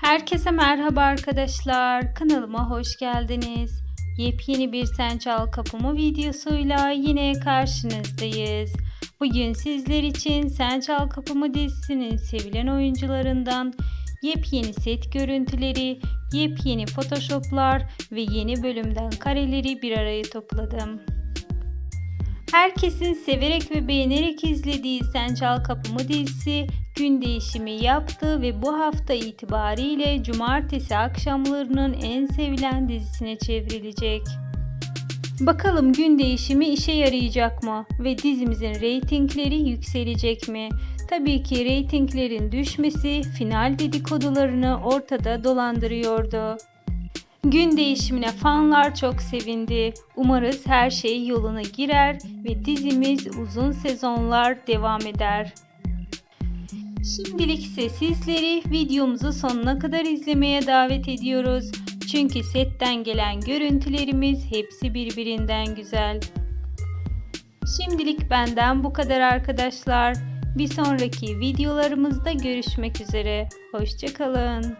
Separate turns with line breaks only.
Herkese merhaba arkadaşlar. Kanalıma hoş geldiniz. Yepyeni bir Sen Çal Kapımı videosuyla yine karşınızdayız. Bugün sizler için Sen Çal Kapımı dizisinin sevilen oyuncularından yepyeni set görüntüleri, yepyeni photoshoplar ve yeni bölümden kareleri bir araya topladım. Herkesin severek ve beğenerek izlediği Sen Çal Kapımı dizisi gün değişimi yaptı ve bu hafta itibariyle cumartesi akşamlarının en sevilen dizisine çevrilecek. Bakalım gün değişimi işe yarayacak mı ve dizimizin reytingleri yükselecek mi? Tabii ki reytinglerin düşmesi final dedikodularını ortada dolandırıyordu. Gün değişimine fanlar çok sevindi. Umarız her şey yoluna girer ve dizimiz uzun sezonlar devam eder. Şimdilik ise sizleri videomuzu sonuna kadar izlemeye davet ediyoruz. Çünkü setten gelen görüntülerimiz hepsi birbirinden güzel. Şimdilik benden bu kadar arkadaşlar. Bir sonraki videolarımızda görüşmek üzere. Hoşçakalın.